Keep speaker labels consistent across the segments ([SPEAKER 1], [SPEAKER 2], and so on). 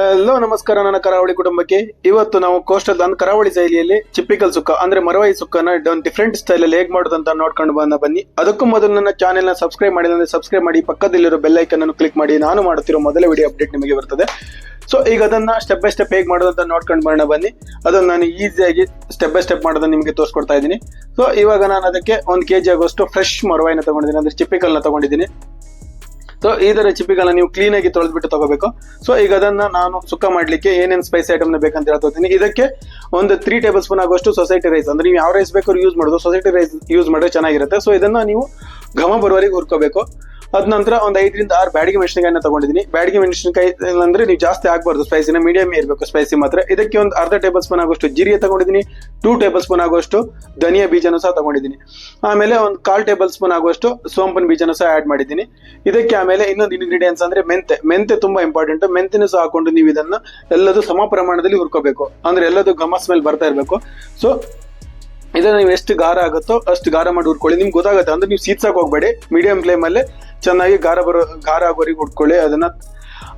[SPEAKER 1] Hello ನಮಸ್ಕಾರ. ನನ್ನ ಕರಾವಳಿ ಕುಟುಂಬಕ್ಕೆ. ಇವತ್ತು ನಾವು ಕೋಸ್ಟಲ್ ಅಂದ್ರೆ ಕರಾವಳಿ ಶೈಲಿಯಲ್ಲಿ ಚಿಪ್ಪಿಕಲ್ ಸುಕ್ಕ, ಅಂದ್ರೆ ಮರವಾಯಿ ಸುಕ್ಕನ ಒಂದು ಡಿಫ್ರೆಂಟ್ ಸ್ಟೈಲ್ ಅಲ್ಲಿ ಹೇಗ್ ಮಾಡೋದಂತ ನೋಡ್ಕೊಂಡು ಬಂದ ಬನ್ನಿ. ಅದಕ್ಕೂ ಮೊದಲು ನನ್ನ ಚಾನೆಲ್ನ ಸಬ್ಸ್ಕ್ರೈಬ್ ಮಾಡಿಲ್ಲ ಅಂದ್ರೆ ಸಬ್ಸ್ಕ್ರೈಬ್ ಮಾಡಿ, ಪಕ್ಕದಲ್ಲಿರೋ ಬೆಲ್ ಐಕನ್ ಅನ್ನು ಕ್ಲಿಕ್ ಮಾಡಿ. ನಾನು ಮಾಡುತ್ತಿರೋ ಮೊದಲ ವಿಡಿಯೋ ಅಪ್ಡೇಟ್ ನಿಮಗೆ ಬರ್ತದೆ. ಸೊ ಈಗ ಅದನ್ನ ಸ್ಟೆಪ್ ಬೈ ಸ್ಟೆಪ್ ಹೇಗೆ ಮಾಡೋದಂತ ನೋಡ್ಕೊಂಡು ಬರೋಣ ಬನ್ನಿ. ಅದನ್ನ ನಾನು ಈಸಿಯಾಗಿ ಸ್ಟೆಪ್ ಬೈ ಸ್ಟೆಪ್ ಮಾಡೋದನ್ನ ನಿಮಗೆ ತೋರಿಸ್ಕೊಡ್ತಾ ಇದ್ದೀನಿ. ಸೊ ಇವಾಗ ನಾನು ಅದಕ್ಕೆ ಒಂದು ಕೆ ಜಿ ಆಗುವಷ್ಟು ಫ್ರೆಶ್ ಮರವಾಯಿನ ತಗೊಂಡಿದ್ದೀನಿ. ಅಂದ್ರೆ ಚಿಪ್ಪಿಕಲ್ನ ತಗೊಂಡಿದ್ದೀನಿ. ಸೊ ಈ ತರ ಚಿಪ್ಪಿಗಳನ್ನ ನೀವು ಕ್ಲೀನ್ ಆಗಿ ತೊಳೆದ್ಬಿಟ್ಟು ತಗೋಬೇಕು. ಸೊ ಈಗ ಅದನ್ನ ನಾನು ಸುಕ್ಕ ಮಾಡ್ಲಿಕ್ಕೆ ಏನೇನ್ ಸ್ಪೈಸ್ ಐಟಮ್ ಬೇಕಂತ ಹೇಳ್ತೀನಿ ಇದಕ್ಕೆ ಒಂದು ತ್ರೀ ಟೇಬಲ್ ಸ್ಪೂನ್ ಆಗುವಷ್ಟು ಸೊಸೈಟಿ ರೈಸ್ ಅಂದ್ರೆ ನೀವು ಯಾವ ರೈಸ್ ಬೇಕಾದ್ರೂ ಯೂಸ್ ಮಾಡೋದು ಸೊಸೈಟಿ ರೈಸ್ ಯೂಸ್ ಮಾಡಿದ್ರೆ ಚೆನ್ನಾಗಿರುತ್ತೆ. ಸೊ ಇದನ್ನ ನೀವು ಘಮ ಬರುವವರೆಗೆ ಹುರ್ಕೋಬೇಕು. ಅದ ನಂತರ ಒಂದ್ ಐದರಿಂದ ಆರು ಬ್ಯಾಡಿಗೆ ಮೆಣಸಿನಕಾಯಿನ ತಗೊಂಡಿದ್ದೀನಿ ಬ್ಯಾಡಿಗೆ ಮೆಣಸಿನಕಾಯಿ ಅಂದ್ರೆ ನೀವು ಜಾಸ್ತಿ ಆಗಬಾರ್ದು. ಸ್ಪೈಸಿನ ಮೀಡಿಯಂ ಇರಬೇಕು ಸ್ಪೈಸಿ ಮಾತ್ರ. ಇದಕ್ಕೆ ಒಂದು ಅರ್ಧ ಟೇಬಲ್ ಸ್ಪೂನ್ ಆಗುವಷ್ಟು ಜೀರಿಗೆ ತಗೊಂಡಿದ್ದೀನಿ ಟೂ ಟೇಬಲ್ ಸ್ಪೂನ್ ಆಗುವಷ್ಟು ಧನಿಯಾ ಬೀಜನೂ ಸಹ ತಗೊಂಡಿದ್ದೀನಿ ಆಮೇಲೆ ಒಂದು ಕಾಲ್ ಟೇಬಲ್ ಸ್ಪೂನ್ ಆಗುವಷ್ಟು ಸೋಂಪನ್ ಬೀಜನೂ ಸಹ ಆಡ್ ಮಾಡಿದ್ದೀನಿ ಇದಕ್ಕೆ ಆಮೇಲೆ ಇನ್ನೊಂದು ಇಂಗ್ರೀಡಿಯೆಂಟ್ಸ್ ಅಂದ್ರೆ ಮೆಂತೆ ಮೆಂತೆ ತುಂಬಾ ಇಂಪಾರ್ಟೆಂಟ್ ಮೆಂತೆನೂ ಸಹ ಹಾಕೊಂಡು ನೀವು ಇದನ್ನ ಎಲ್ಲದೂ ಸಮ ಪ್ರಮಾಣದಲ್ಲಿ ಹುರ್ಕೋಬೇಕು. ಅಂದ್ರೆ ಎಲ್ಲದೂ ಘಮ ಸ್ಮೆಲ್ ಬರ್ತಾ ಇರಬೇಕು. ಸೊ ಇದನ್ನ ನೀವು ಎಷ್ಟು ಗಾರ ಆಗುತ್ತೋ ಅಷ್ಟು ಗಾರ ಮಾಡಿ ಹುರ್ಕೊಳ್ಳಿ. ನಿಮ್ಗೆ ಗೊತ್ತಾಗುತ್ತೆ. ಅಂದ್ರೆ ನೀವು ಸೀದ್ಸಕ್ ಹೋಗ್ಬೇಡಿ. ಮೀಡಿಯಂ ಫ್ಲೇಮ್ ಅಲ್ಲೇ ಚೆನ್ನಾಗಿ ಗಾರ ಬರೋ ಗಾರ ಆಗೋರಿಗೆ ಉಟ್ಕೊಳ್ಳಿ. ಅದನ್ನ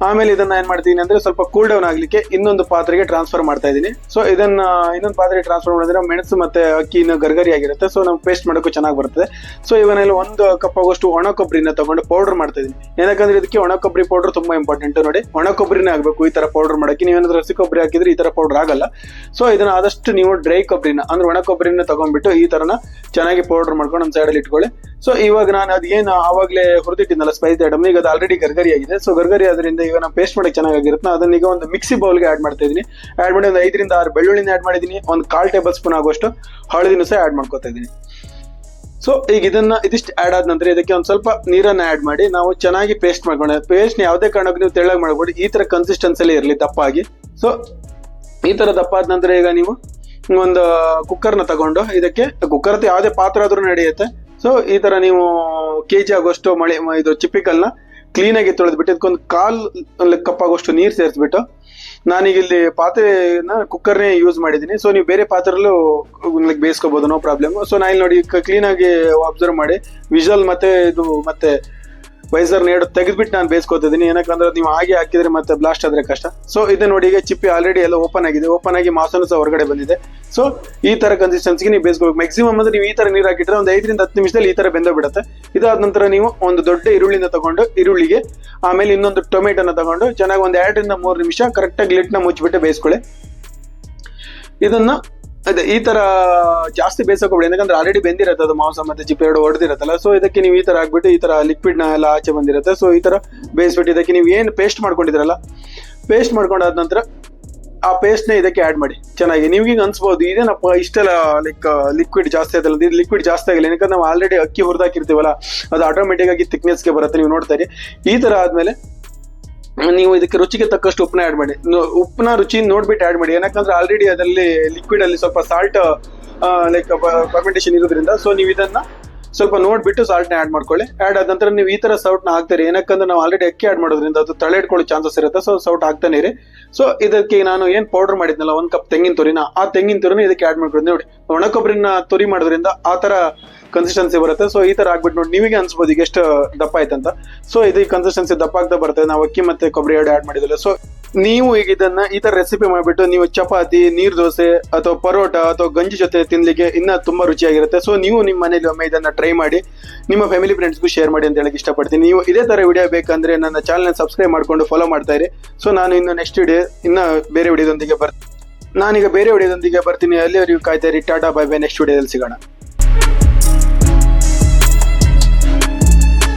[SPEAKER 1] ಆಮೇಲೆ ಇದನ್ನ ಏನ್ ಮಾಡ್ತೀನಿ ಅಂದ್ರೆ ಸ್ವಲ್ಪ ಕೂಲ್ ಡೌನ್ ಆಗ್ಲಿಕ್ಕೆ ಇನ್ನೊಂದು ಪಾತ್ರೆಗೆ ಟ್ರಾನ್ಸ್ಫರ್ ಮಾಡ್ತಾ ಇದ್ದೀನಿ. ಸೊ ಇದನ್ನ, ಇನ್ನೊಂದು ಪಾತ್ರೆಗೆ ಟ್ರಾನ್ಸ್ಫರ್ ಮಾಡಿದ್ರೆ ಮೆಣಸು ಮತ್ತೆ ಅಕ್ಕಿ ಇನ್ನು ಗರ್ಗರಿ ಆಗಿರುತ್ತೆ. ಸೊ ನಾವು ಪೇಸ್ಟ್ ಮಾಡೋಕ್ಕೂ ಚೆನ್ನಾಗಿ ಬರ್ತದೆ. ಸೊ ಇವನಲ್ಲಿ ಒಂದು ಕಪ್ ಆಗೋಷ್ಟು ಒಣ ಕೊಬ್ಬರಿನ ತಗೊಂಡು ಪೌಡರ್ ಮಾಡ್ತಾ ಇದ್ದೀನಿ. ಏನಕ್ಕಂದ್ರೆ ಇದಕ್ಕೆ ಒಣ ಕೊಬ್ಬರಿ ಪೌಡರ್ ತುಂಬಾ ಇಂಪಾರ್ಟೆಂಟ್ ನೋಡಿ, ಒಣ ಕೊಬ್ಬರಿನೇ ಆಗಬೇಕು ಈ ತರ ಪೌಡರ್ ಮಾಡಕ್ಕೆ. ನೀವೇನಾದ್ರೂ ಹಸಿ ಕೊಬ್ಬರಿ ಹಾಕಿದ್ರೆ ಈ ತರ ಪೌಡರ್ ಆಗಲ್ಲ. ಸೊ ಇದನ್ನ ಆದಷ್ಟು ನೀವು ಡ್ರೈ ಕೊಬ್ಬರಿನ, ಅಂದ್ರೆ ಒಣ ಕೊಬ್ಬರಿನ ತಗೊಂಡ್ಬಿಟ್ಟು ಈ ತರನ ಚೆನ್ನಾಗಿ ಪೌಡರ್ ಮಾಡ್ಕೊಂಡು ಒಂದು ಸೈಡಲ್ಲಿ ಇಟ್ಕೊಳ್ಳಿ. ಸೊ ಇವಾಗ ನಾನು ಅದೇನು ಆವಾಗಲೇ ಹುರಿದಿಟ್ಟಿದ್ನಲ್ಲ ಸ್ಪೈಸ್ ಐಟಮ್ ಈಗ ಅದು ಆಲ್ರೆಡಿ ಗರ್ಗರಿ ಆಗಿದೆ. ಸೊ ಗರ್ಗರಿ ಆದ್ರಿಂದ ಈಗ ನಾವು ಪೇಸ್ಟ್ ಮಾಡಕ್ಕೆ ಚೆನ್ನಾಗಿರುತ್ತೆ ಅದನ್ನ ಈಗ ಒಂದು ಮಿಕ್ಸಿ ಬೌಲ್ಗೆ ಆಡ್ ಮಾಡ್ತಾ ಇದೀನಿ ಆಡ್ ಮಾಡಿ ಒಂದು ಐದರಿಂದ ಆರು ಬೆಳ್ಳುಳ್ಳಿನ ಆಡ್ ಮಾಡಿದ್ದೀನಿ. ಒಂದು ಕಾಲ್ ಟೇಬಲ್ ಸ್ಪೂನ್ ಆಗುವಷ್ಟು ಹಳದಿನೂ ಸಹ ಆಡ್ ಮಾಡ್ಕೊತಾ ಇದ್ದೀನಿ. ಸೊ ಈಗ ಇದನ್ನ ಇದಿಷ್ಟು ಆಡ್ ಆದ ನಂತರ ಇದಕ್ಕೆ ಒಂದು ಸ್ವಲ್ಪ ನೀರನ್ನ ಆಡ್ ಮಾಡಿ ನಾವು ಚೆನ್ನಾಗಿ ಪೇಸ್ಟ್ ಮಾಡ್ಕೊಂಡು ಪೇಸ್ಟ್ ಯಾವುದೇ ಕಾರಣಕ್ಕೂ ನೀವು ತೆಳ್ಳಗೆ ಮಾಡ್ಬೋದು ಈ ತರ ಕನ್ಸಿಸ್ಟೆನ್ಸಲ್ಲಿ ಇರಲಿ ದಪ್ಪಾಗಿ. ಸೊ ಈ ತರ ದಪ್ಪ ಆದ ನಂತರ ಈಗ ನೀವು ಒಂದು ಕುಕ್ಕರ್ನ ತಗೊಂಡು ಇದಕ್ಕೆ ಕುಕ್ಕರ್ ಯಾವುದೇ ಪಾತ್ರ ಆದ್ರೂ ನಡೆಯುತ್ತೆ. ಸೊ ಈ ತರ ನೀವು ಕೆ ಜಿ ಆಗುವಷ್ಟು ಮಳೆ, ಇದು ಚಿಪ್ಪಿಕಲ್ನ ಕ್ಲೀನ್ ಆಗಿ ತೊಳೆದ್ಬಿಟ್ಟು ಇದಕ್ಕೊಂದು ಕಾಲ್ ಕಪ್ ಆಗುವಷ್ಟು ನೀರು ಸೇರಿಸ್ಬಿಟ್ಟು ನಾನೀಗ ಇಲ್ಲಿ ಪಾತ್ರೆನ ಕುಕ್ಕರ್ನೇ ಯೂಸ್ ಮಾಡಿದ್ದೀನಿ ಸೊ ನೀವು ಬೇರೆ ಪಾತ್ರೆಲ್ಲೂ ಲೈಕ್ ಬೇಯಿಸ್ಕೋಬಹುದು ನೋ ಪ್ರಾಬ್ಲಮ್ ಸೊ ನಾ ಇಲ್ಲಿ ನೋಡಿ ಕ್ಲೀನ್ ಆಗಿ ಅಬ್ಸರ್ವ್ ಮಾಡಿ ವಿಜುವಲ್ ಮತ್ತೆ ಇದು ಮತ್ತೆ ವೈಸರ್ ನೇಡು ತೆಗೆದ್ಬಿಟ್ಟು ನಾನು ಬೇಯಿಸ್ಕೊತಿದ್ದೀನಿ ಏನಕ್ಕಂದ್ರೆ ನೀವು ಹಾಗೆ ಹಾಕಿದ್ರೆ ಮತ್ತೆ ಬ್ಲಾಸ್ಟ್ ಆದ್ರೆ ಕಷ್ಟ. ಸೊ ಇದು ನೋಡಿ ಈಗ ಚಿಪ್ಪಿ ಆಲ್ರೆಡಿ ಎಲ್ಲ ಓಪನ್ ಆಗಿದೆ. ಓಪನ್ ಆಗಿ ಮಾಸನು ಸಹ ಹೊರಗಡೆ ಬಂದಿದೆ. ಸೊ ಈ ತರ ಕನ್ಸಿಸ್ಟೆನ್ಸಿಗೆ ನೀವು ಬೇಸ್ಕೋಬೇಕು. ಮ್ಯಾಕ್ಸಿಮಮ್ ಅಂದ್ರೆ ನೀವು ಈ ತರ ನೀರು ಹಾಕಿದ್ರೆ ಒಂದು ಐದರಿಂದ ಹತ್ತು ನಿಮಿಷದಲ್ಲಿ ಈ ತರ ಬಿಡುತ್ತೆ ಇದಾದ ನಂತರ ನೀವು ಒಂದು ದೊಡ್ಡ ಈರುಳ್ಳಿನ ತಗೊಂಡು ಈರುಳ್ಳಿಗೆ, ಆಮೇಲೆ ಇನ್ನೊಂದು ಟೊಮೆಟೊನ ತಗೊಂಡು ಚೆನ್ನಾಗಿ ಒಂದು ಎರಡರಿಂದ ಮೂರು ನಿಮಿಷ ಕರೆಕ್ಟಾಗಿ ಲಿಟ್ನ ಮುಚ್ಚಿಬಿಟ್ಟು ಬೇಯಿಸ್ಕೊಳ್ಳಿ. ಇದನ್ನ ಅದೇ, ಈ ತರ ಜಾಸ್ತಿ ಬೇಯಿಸೋಕೋಬೇಡಿ ಯಾಕಂದ್ರೆ ಆಲ್ರೆಡಿ ಬೆಂದಿರತ್ತೆ ಅದು ಮಾಂಸ ಮತ್ತೆ ಚಿಪ್ಪೆ ಎರಡು ಹೊಡೆದಿರತ್ತಲ್ಲ ಸೊ ಇದಕ್ಕೆ ನೀವು ಈ ತರ ಹಾಕ್ಬಿಟ್ಟು ಈ ತರ ಲಿಕ್ವಿಡ್ನ ಎಲ್ಲ ಆಚೆ ಬಂದಿರುತ್ತೆ ಸೊ ಈ ತರ ಬೇಯಿಸ್ಬಿಟ್ಟು ಇದಕ್ಕೆ ನೀವು ಏನು ಪೇಸ್ಟ್ ಮಾಡ್ಕೊಂಡಿದ್ರಲ್ಲ ಪೇಸ್ಟ್ ಮಾಡ್ಕೊಂಡಾದ ನಂತರ ಆ ಪೇಸ್ಟ್ನ ಇದಕ್ಕೆ ಆಡ್ ಮಾಡಿ. ಚೆನ್ನಾಗಿ, ನಿಮ್ಗೆ ಈಗ ಅನ್ಸ್ಬೋದು, ಇದೇನಪ್ಪ ಇಷ್ಟೆಲ್ಲ ಲೈಕ್ ಲಿಕ್ವಿಡ್ ಜಾಸ್ತಿ ಆಯ್ತಲ್ಲ, ಇದು ಲಿಕ್ವಿಡ್ ಜಾಸ್ತಿ ಆಗಿಲ್ಲ ಯಾಕಂದ್ರೆ ನಾವು ಆಲ್ರೆಡಿ ಅಕ್ಕಿ ಹುರಿದಾಕಿರ್ತೀವಲ್ಲ, ಅದು ಆಟೋಮೆಟಿಕ್ ಆಗಿ thickness ಗೆ ಬರುತ್ತೆ, ನೀವು ನೋಡ್ತಾ ಇರಿ. ಈ ತರ ಆದ್ಮೇಲೆ ನೀವು ಇದಕ್ಕೆ ರುಚಿಗೆ ತಕ್ಕಷ್ಟು ಉಪ್ಪನ್ನ ಆ್ಯಡ್ ಮಾಡಿ. ಉಪ್ಪನ್ನ ರುಚಿ ನೋಡ್ಬಿಟ್ಟು ಆ್ಯಡ್ ಮಾಡಿ. ಏನಕ್ಕಂದ್ರೆ ಆಲ್ರೆಡಿ ಅದರಲ್ಲಿ ಲಿಕ್ವಿಡ್ ಅಲ್ಲಿ ಸ್ವಲ್ಪ ಸಾಲ್ಟ್ ಲೈಕ್ ಫರ್ಮೆಂಟೇಷನ್ ಇರೋದ್ರಿಂದ ಸೊ ನೀವು ಇದನ್ನ ಸ್ವಲ್ಪ ನೋಡ್ಬಿಟ್ಟು ಸಾಲ್ಟ್ನ ಆಡ್ ಮಾಡ್ಕೊಳ್ಳಿ. ಆಡ್ ಆದ ನಂತರ ನೀವು ಈ ತರ ಸೌಟ್ನ ಹಾಕ್ತೀರಿ. ಏನಕ್ಕಂದ್ರೆ ನಾವು ಆಲ್ರೆಡಿ ಅಕ್ಕಿ ಆಡ್ ಮಾಡೋದ್ರಿಂದ ಅದು ತಳೆ ಇಟ್ಕೊಳ್ಳೋ ಚಾನ್ಸಸ್ ಇರುತ್ತೆ. ಸೊ ಸೌಟ್ ಹಾಕ್ತಾನೆ ಇರಿ. ಸೊ ಇದಕ್ಕೆ ನಾನು ಏನ್ ಪೌಡರ್ ಮಾಡಿದ್ನಲ್ಲ, ಒಂದ್ ಕಪ್ ತೆಂಗಿನ ತುರಿನ. ಆ ತೆಂಗಿನ ತುರಿನ ಇದಕ್ಕೆ ಆಡ್ ಮಾಡ್ಕೊಂಡು ನೋಡಿ, ಒಣಕೊಬ್ಬರಿನ ತುರಿ ಮಾಡೋದ್ರಿಂದ ಆ ತರ ಕನ್ಸಿಸ್ಟೆನ್ಸಿ ಬರುತ್ತೆ. ಸೊ ಈ ತರ ಆಗ್ಬಿಟ್ಟು ನೋಡಿ, ನಿಮಗೆ ಅನ್ಸ್ಬೋದು ಈಗ ಎಷ್ಟು ದಪ್ಪ ಆಯ್ತಂತ. ಸೊ ಇದು ಕನ್ಸಿಸ್ಟೆನ್ಸಿ ದಪ್ಪ ಆಗ್ತಾ ಬರ್ತದೆ ನಾವು ಅಕ್ಕಿ ಮತ್ತೆ ಕೊಬ್ಬರಿ ಎರಡು ಆಡ್ ಮಾಡಿದಿಲ್ಲ ಸೊ ನೀವು ಈಗ ಇದನ್ನ ಈ ತರ ರೆಸಿಪಿ ಮಾಡಿಬಿಟ್ಟು ನೀವು ಚಪಾತಿ, ನೀರ್ ದೋಸೆ ಅಥವಾ ಪರೋಟ ಅಥವಾ ಗಂಜಿ ಜೊತೆ ತಿನ್ಲಿಕ್ಕೆ ಇನ್ನ ತುಂಬಾ ರುಚಿಯಾಗಿರುತ್ತೆ. ಸೊ ನೀವು ನಿಮ್ಮ ಮನೇಲಿ ಒಮ್ಮೆ ಇದನ್ನ ಟ್ರೈ ಮಾಡಿ, ನಿಮ್ಮ ಫ್ಯಾಮಿಲಿ ಫ್ರೆಂಡ್ಸ್ಗೂ ಶೇರ್ ಮಾಡಿ ಅಂತ ಹೇಳಕ್ ಇಷ್ಟಪಡ್ತೀನಿ. ನೀವು ಇದೇ ತರ ವಿಡಿಯೋ ಬೇಕಂದ್ರೆ ನನ್ನ ಚಾನಲ್ ಸಬ್ಸ್ಕ್ರೈಬ್ ಮಾಡ್ಕೊಂಡು ಫಾಲೋ ಮಾಡ್ತಾ ಇರಿ. ಸೊ ನಾನು ಇನ್ನು ನೆಕ್ಸ್ಟ್ ವಿಡಿಯೋ ಇನ್ನ ಬೇರೆ ವಿಡಿಯೋದೊಂದಿಗೆ ಬರ್ ನಾನೀಗ ಬೇರೆ ವಿಡಿಯೋದೊಂದಿಗೆ ಬರ್ತೀನಿ. ಅಲ್ಲಿವರೆಗೂ ಕಾಯ್ತಾ ಇರಿ. ಟಾಟಾ ಬೈ ಬೈ ನೆಕ್ಸ್ಟ್ ವಿಡಿಯೋದಲ್ಲಿ ಸಿಗೋಣ.